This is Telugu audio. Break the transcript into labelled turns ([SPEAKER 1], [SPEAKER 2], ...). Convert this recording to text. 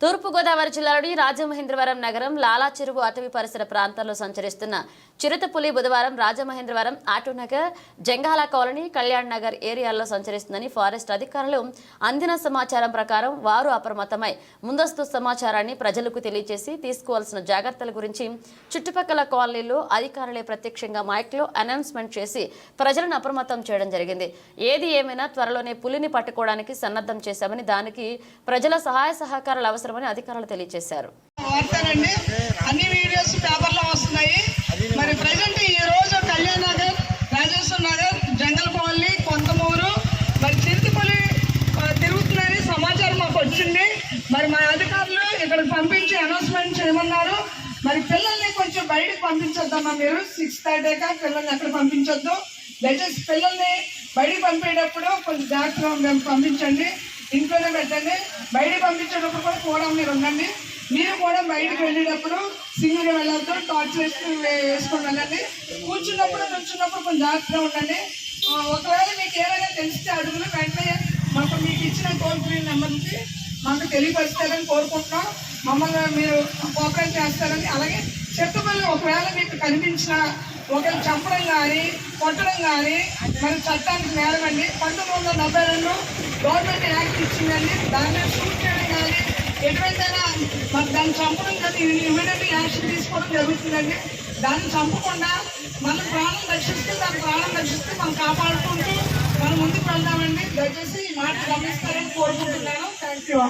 [SPEAKER 1] తూర్పుగోదావరి జిల్లాలోని రాజమహేంద్రవరం నగరం లాలా చెరువు అటవీ పరిసర ప్రాంతాల్లో సంచరిస్తున్న చిరుతపులి బుధవారం రాజమహేంద్రవరం ఆటోనగర్ జంగాల కాలనీ కళ్యాణ్ నగర్ ఏరియాల్లో సంచరిస్తుందని ఫారెస్ట్ అధికారులు అందిన సమాచారం ప్రకారం వారు అప్రమత్తమై ముందస్తు సమాచారాన్ని ప్రజలకు తెలియజేసి తీసుకోవాల్సిన జాగ్రత్తల గురించి చుట్టుపక్కల కాలనీలో అధికారులే ప్రత్యక్షంగా మైక్లో అనౌన్స్మెంట్ చేసి ప్రజలను అప్రమత్తం చేయడం జరిగింది. ఏది ఏమైనా త్వరలోనే పులిని పట్టుకోవడానికి సన్నద్ధం చేశామని దానికి ప్రజల సహాయ సహకారాలు అవసరమని అధికారులు తెలియజేశారు.
[SPEAKER 2] వాడతారండి. అన్ని వీడియోస్ పేపర్లో వస్తున్నాయి. మరి ప్రజెంట్ ఈ రోజు కళ్యాణ్ నగర్ రాజేశ్వర్ నగర్ జంగల్ కాలనీ కొంతమూరు మరి చిరుతిపల్లి ఆ, సమాచారం మాకు వచ్చింది. మరి మా అధికారులు ఇక్కడికి పంపించి అనౌన్స్మెంట్ చేయమన్నారు. మరి పిల్లల్ని కొంచెం బయటకు పంపించొద్దమ్మా మీరు? సిక్స్ థర్టీగా పిల్లల్ని అక్కడ పంపించొద్దు? దయచేసి పిల్లల్ని బయటికి పంపేటప్పుడు కొంచెం జాగ్రత్తగా మేము పంపించండి. ఇంట్లోనే పెట్టండి. బయటకు పంపించేటప్పుడు కూడా కూడా మీరు ఉండండి. మీరు కూడా బయటకు వెళ్ళేటప్పుడు సింగిల్గా వెళ్ళొద్దు టార్చ్ వేసుకుని వేసుకొని వెళ్ళండి. కూర్చున్నప్పుడు కూర్చున్నప్పుడు కొంచెం జాగ్రత్తగా ఉండండి. ఒకవేళ మీకు ఏమైనా తెలిస్తే అడుగులు వెంటనే మాకు మీకు ఇచ్చిన టోల్ ఫ్రీ నెంబర్కి మాకు తెలియపరుస్తారని కోరుకుంటున్నాం. మమ్మల్ని మీరు కోఆపరేట్ చేస్తారని అలాగే చెట్టు చెట్టుపల్లి ఒకవేళ మీకు కనిపించిన ఒకరు చంపడం కానీ కొట్టడం కానీ మరి చట్టానికి నేరమండి పంతొమ్మిది వందల డెబ్బై రెండు గవర్నమెంట్ యాక్ట్ ఇచ్చిందండి. దాన్ని షూట్ చేయడం కానీ ఎటువంటైనా మరి దాన్ని చంపడం కానీ ఇమీడియట్లీ యాక్షన్ తీసుకోవడం జరుగుతుందండి. దాన్ని చంపకుండా మన ప్రాణం రక్షిస్తే దాని ప్రాణం రక్షిస్తే మనం కాపాడుకుంటూ మనం ముందుకు వెళ్దామండి. దయచేసి ఈ మాట గమనిస్తారని కోరుకుంటున్నాను. Thank you